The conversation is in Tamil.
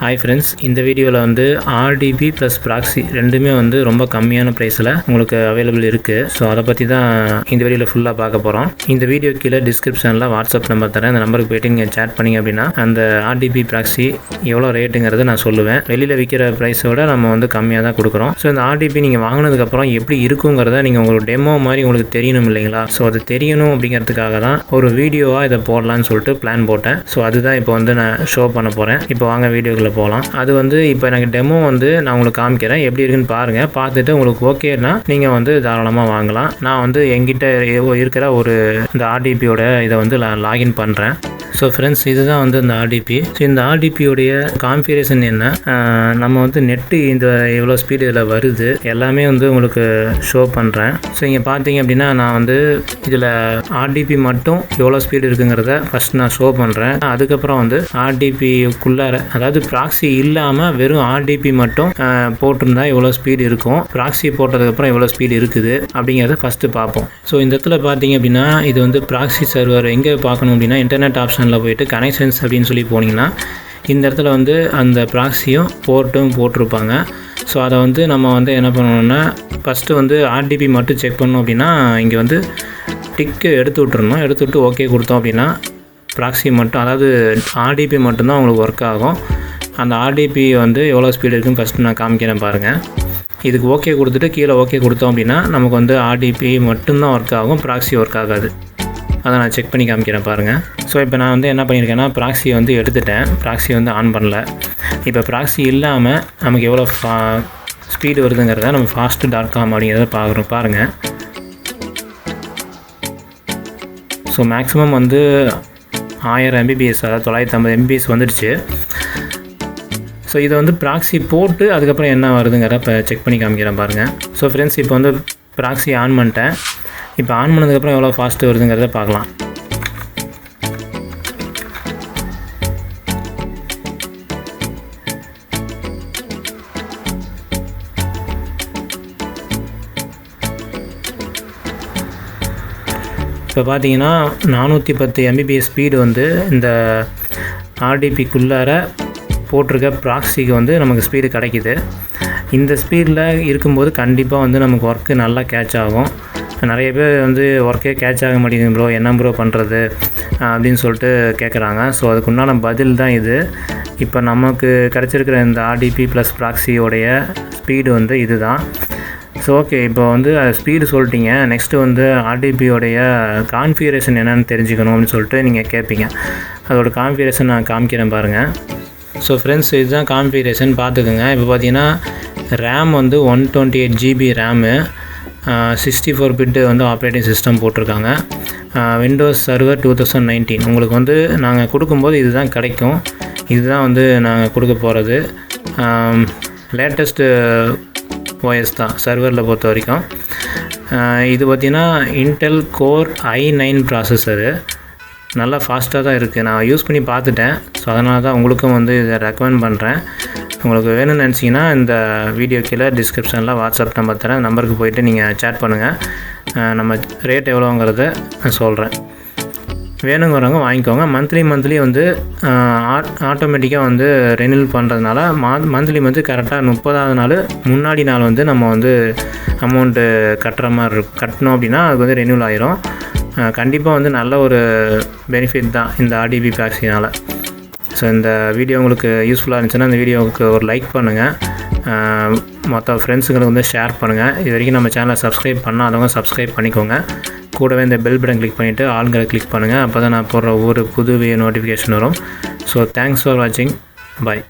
ஹாய் ஃப்ரெண்ட்ஸ் இந்த வீடியோவில் வந்து ஆர்டிபி ப்ளஸ் ப்ராக்ஸி ரெண்டுமே வந்து ரொம்ப கம்மியான ப்ரைஸில் உங்களுக்கு அவைலபிள் இருக்குது ஸோ அதை பற்றி தான் இந்த வீடியோவில் ஃபுல்லாக பார்க்க போகிறோம் இந்த வீடியோ கீழே டிஸ்கிரிப்ஷனில் வாட்ஸ்அப் நம்பர் தரேன். அந்த நம்பருக்கு போய்ட்டு நீங்கள் சேட் பண்ணிங்க அப்படின்னா அந்த ஆர்டிபி ப்ராக்ஸி எவ்வளோ ரேட்டுங்கிறத நான் சொல்லுவேன். வெளியில் விற்கிற ப்ரைஸை விட நம்ம வந்து கம்மியாக தான் கொடுக்குறோம். ஸோ இந்த ஆர்டிபி நீங்கள் வாங்கினதுக்கப்புறம் எப்படி இருக்குங்கிறத நீங்கள் உங்களுக்கு டெமோ மாதிரி உங்களுக்கு தெரியணும் இல்லைங்களா? ஸோ அது தெரியணும் அப்படிங்கிறதுக்காக தான் ஒரு வீடியோவாக இதை போடலான்னு சொல்லிட்டு பிளான் போட்டேன். ஸோ அதுதான் இப்போ வந்து நான் ஷோ பண்ண போகிறேன் இப்போ வாங்க வீடியோக்குள்ளே போகலாம். அது வந்து இப்போ எனக்கு டெமோ வந்து நான் உங்களுக்கு காமிக்கிறேன். எப்படி இருக்குன்னு பாருங்கள் பார்த்துட்டு உங்களுக்கு ஓகேனா நீங்கள் வந்து தாராளமாக வாங்கலாம். நான் வந்து எங்கிட்ட இருக்கிற ஒரு இந்த ஆர்டிபியோட இதை வந்து லாகின் பண்ணுறேன் ஸோ ஃப்ரெண்ட்ஸ் இதுதான் வந்து இந்த ஆர்டிபி ஸோ இந்த ஆர்டிபியோடைய கான்ஃபிகரேஷன் என்ன? நம்ம வந்து நெட்டு இந்த எவ்வளோ ஸ்பீடு இதில் வருது எல்லாமே வந்து உங்களுக்கு ஷோ பண்ணுறேன் ஸோ இங்கே பார்த்தீங்க அப்படின்னா நான் வந்து இதில் ஆர்டிபி மட்டும் எவ்வளோ ஸ்பீடு இருக்குங்கிறத ஃபஸ்ட் நான் ஷோ பண்ணுறேன் அதுக்கப்புறம் வந்து ஆர்டிபிக்குள்ளார அதாவது ப்ராக்ஸி இல்லாமல் வெறும் ஆர்டிபி மட்டும் போட்டிருந்தா எவ்வளோ ஸ்பீடு இருக்கும். ப்ராக்ஸி போட்டதுக்கப்புறம் எவ்வளோ ஸ்பீடு இருக்குது அப்படிங்கிறத ஃபஸ்ட்டு பார்ப்போம். ஸோ இந்த இடத்துல பார்த்தீங்க அப்படின்னா இது வந்து ப்ராக்ஸி சர்வர் எங்கே பார்க்கணும் அப்படின்னா இன்டர்நெட் ஆப்ஷன் ஆப்ஷனில் போயிட்டு கனெக்ஷன்ஸ் அப்படின்னு சொல்லி போனீங்கன்னா இந்த இடத்துல வந்து அந்த ப்ராக்ஸியும் போர்ட்டும் போட்டிருப்பாங்க. ஸோ அதை வந்து நம்ம வந்து என்ன பண்ணணும்னா ஃபஸ்ட்டு வந்து ஆர்டிபி மட்டும் செக் பண்ணோம் அப்படின்னா இங்கே வந்து டிக்கு எடுத்து விட்டுருணும் எடுத்து விட்டு ஓகே கொடுத்தோம் அப்படின்னா ப்ராக்ஸி மட்டும் அதாவது ஆர்டிபி மட்டும்தான் உங்களுக்கு ஒர்க் ஆகும். அந்த ஆர்டிபி வந்து எவ்வளோ ஸ்பீடு இருக்குன்னு ஃபஸ்ட்டு நான் காமிக்கிறேன் பாருங்கள் இதுக்கு ஓகே கொடுத்துட்டு கீழே ஓகே கொடுத்தோம் அப்படின்னா நமக்கு வந்து ஆர்டிபி மட்டும்தான் ஒர்க் ஆகும் ப்ராக்ஸி ஒர்க் ஆகாது. அதை நான் செக் பண்ணி காமிக்கிறேன் பாருங்கள் ஸோ இப்போ நான் வந்து என்ன பண்ணியிருக்கேன்னா ப்ராக்ஸியை வந்து எடுத்துட்டேன். ப்ராக்ஸி வந்து ஆன் பண்ணல. இப்போ ப்ராக்ஸி இல்லாமல் நமக்கு எவ்வளோ ஃபா ஸ்பீடு வருதுங்கிறத நம்ம ஃபாஸ்ட்டு டாட் காம் அப்படிங்கிறத பார்க்குறோம் பாருங்கள் ஸோ மேக்ஸிமம் வந்து ஆயிரம் எம்பிபிஎஸ் அதாவது தொள்ளாயிரத்தி ஐம்பது எம்பிபிஎஸ் வந்துடுச்சு. ஸோ இதை வந்து ப்ராக்ஸி போட்டு அதுக்கப்புறம் என்ன வருதுங்கிறத இப்போ செக் பண்ணி காமிக்கிறேன் பாருங்கள் ஸோ ஃப்ரெண்ட்ஸ் இப்போ வந்து ப்ராக்ஸி ஆன் பண்ணிட்டேன். இப்போ ஆன் பண்ணதுக்கப்புறம் எவ்வளோ ஃபாஸ்ட்டு வருதுங்கிறத பார்க்கலாம். இப்போ பார்த்தீங்கன்னா நானூற்றி பத்து எம்பிபிஎஸ் ஸ்பீடு வந்து இந்த ஆர்டிபிக்குள்ளார போட்டிருக்க ப்ராக்ஸிக்கு வந்து நமக்கு ஸ்பீடு கிடைக்கிது. இந்த ஸ்பீடில் இருக்கும்போது கண்டிப்பாக வந்து நமக்கு ஒர்க்கு நல்லா கேட்ச் ஆகும். நிறைய பேர் வந்து ஒர்க்கே கேட்ச் ஆக மாட்டேங்குது ப்ரோ என்ன ப்ரோ பண்ணுறது அப்படின்னு சொல்லிட்டு கேட்குறாங்க ஸோ அதுக்குண்டான பதில் தான் இது. இப்போ நமக்கு கிடச்சிருக்கிற இந்த ஆர்டிபி ப்ளஸ் ப்ராக்ஸியோடைய ஸ்பீடு வந்து இதுதான். ஸோ ஓகே இப்போ வந்து ஸ்பீடு சொல்லிட்டீங்க. நெக்ஸ்ட்டு வந்து ஆர்டிபியோடைய கான்ஃபிகரேஷன் என்னென்னு தெரிஞ்சுக்கணும் அப்படின்னு சொல்லிட்டு நீங்கள் கேட்பீங்க அதோடய கான்ஃபிகரேஷன் நான் காமிக்கிறேன் பாருங்கள் ஸோ ஃப்ரெண்ட்ஸ் இதுதான் கான்ஃபிகரேஷன் பார்த்துக்கோங்க. இப்போ பார்த்தீங்கன்னா ரேம் வந்து one twenty eight GB RAM sixty four bit வந்து ஆப்ரேட்டிங் சிஸ்டம் போட்டிருக்காங்க. Windows server two thousand nineteen உங்களுக்கு வந்து நாங்கள் கொடுக்கும்போது இதுதான் கிடைக்கும். இதுதான் வந்து நாங்கள் கொடுக்க போகிறது லேட்டஸ்ட்டு ஓஎஸ் தான் சர்வரில் பொறுத்த வரைக்கும். இது பார்த்திங்கன்னா Intel Core i nine processor நல்லா ஃபாஸ்ட்டாக தான் இருக்குது நான் யூஸ் பண்ணி பார்த்துட்டேன். ஸோ அதனால தான் உங்களுக்கும் வந்து இதை ரெக்கமெண்ட் பண்ணுறேன் உங்களுக்கு வேணும்னு நினச்சிங்கன்னா இந்த வீடியோ கீழே டிஸ்கிரிப்ஷனில் வாட்ஸ்அப் நம்பர் தரேன். நம்பருக்கு போயிட்டு நீங்கள் சேட் பண்ணுங்கள் நம்ம ரேட் எவ்வளோங்கிறத நான் சொல்கிறேன் வேணுங்கிறவங்க வாங்கிக்கோங்க. மந்த்லி மந்த்லி வந்து ஆட்டோமேட்டிக்காக வந்து ரெனியூல் பண்ணுறதுனால மா மந்த்லி வந்து கரெக்டாக முப்பதாவது நாள் முன்னாடி நாள் வந்து நம்ம வந்து அமௌண்ட்டு கட்டுற மாதிரி இருக்கும் கட்டணும் அப்படின்னா அது வந்து ரெனியூல் ஆயிரும். கண்டிப்பாக வந்து நல்ல ஒரு பெனிஃபிட் தான் இந்த ஆர்டிபி பேக்ஸினால் ஸோ இந்த வீடியோ உங்களுக்கு யூஸ்ஃபுல்லாக இருந்துச்சுன்னா இந்த வீடியோவுக்கு ஒரு லைக் பண்ணுங்கள் மற்ற ஃப்ரெண்ட்ஸுங்களுக்கு வந்து ஷேர் பண்ணுங்கள் இது வரைக்கும் நம்ம சேனலை சப்ஸ்கிரைப் பண்ணாதவங்க சப்ஸ்கிரைப் பண்ணிக்கோங்க. கூடவே இந்த பெல் பட்டன் கிளிக் பண்ணிவிட்டு ஆளுங்களை கிளிக் பண்ணுங்கள் அப்போ தான் நான் போடுற ஒவ்வொரு புது நோட்டிஃபிகேஷன் வரும். ஸோ தேங்க்ஸ் ஃபார் வாட்சிங் பாய்